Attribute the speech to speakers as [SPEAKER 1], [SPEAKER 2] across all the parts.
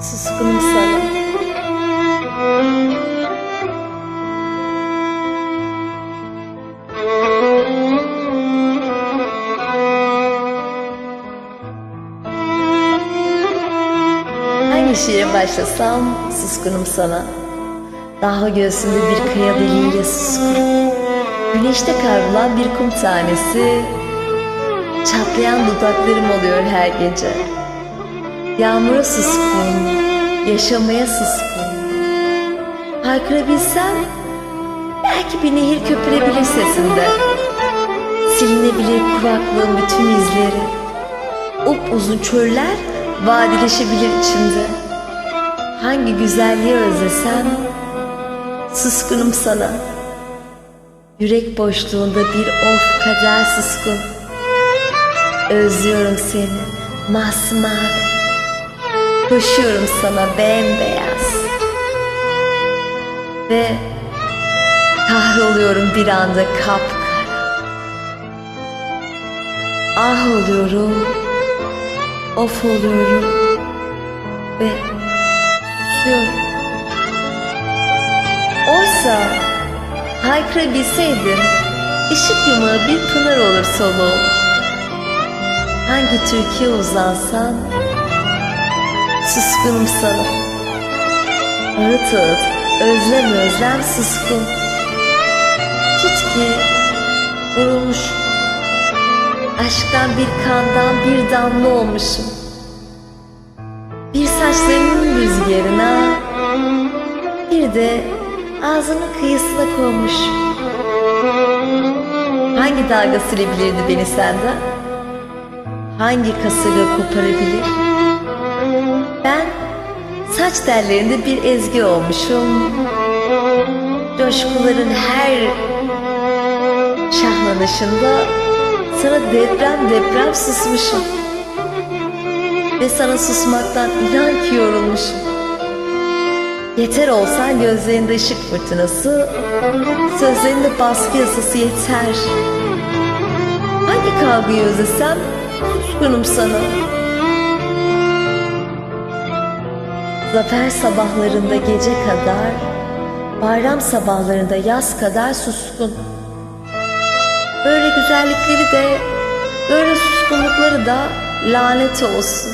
[SPEAKER 1] Suskunum sana. Hangi şiire başlasam suskunum sana. Daha göğsümde bir kaya deliğiyle suskun. Güneşte kavrulan bir kum tanesi. Çatlayan dudaklarım oluyor her gece. Yağmura suskun, yaşamaya suskun. Haykırabilsem belki bir nehir köpürebilir sesinde. Silinebilir kuraklığın bütün izleri. Upuzun çöller vadileşebilir içimde. Hangi güzelliği özlesem suskunum sana. Yürek boşluğunda bir of kader suskun. Özlüyorum seni masmavi. Koşuyorum sana bembeyaz. Ve kahroluyorum bir anda kapkara. Ah oluyorum, of oluyorum ve susuyorum. Oysa haykırabilseydim ışık yumağı bir pınar olur soluğum. Hangi türküye uzansam suskunum sana. Ağıt ağıt, özlem özlem suskun. Tut ki vurulmuş. Aşktan bir kandan bir damla olmuşum. Bir saçlarının rüzgarına, bir de ağzının kıyısına konmuş. Hangi dalga silebilirdi beni senden? Hangi kasırga koparabilir? Ben saç tellerinde bir ezgi olmuşum. Coşkuların her şahlanışında sana deprem deprem susmuşum. Ve sana susmaktan inan ki yorulmuşum. Yeter olsan gözlerinde ışık fırtınası, sözlerinde baskı yasası yeter. Hangi kavgayı özlesem suskunum sana. Zafer sabahlarında gece kadar, bayram sabahlarında yaz kadar suskun. Böyle güzellikleri de, böyle suskunlukları da lanet olsun.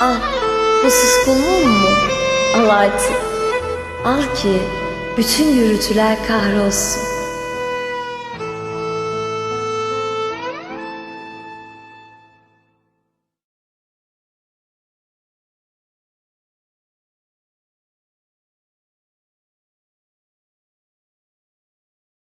[SPEAKER 1] Al, bu suskunluğum mu? Al artık. Al ki bütün gürültüler kahrolsun.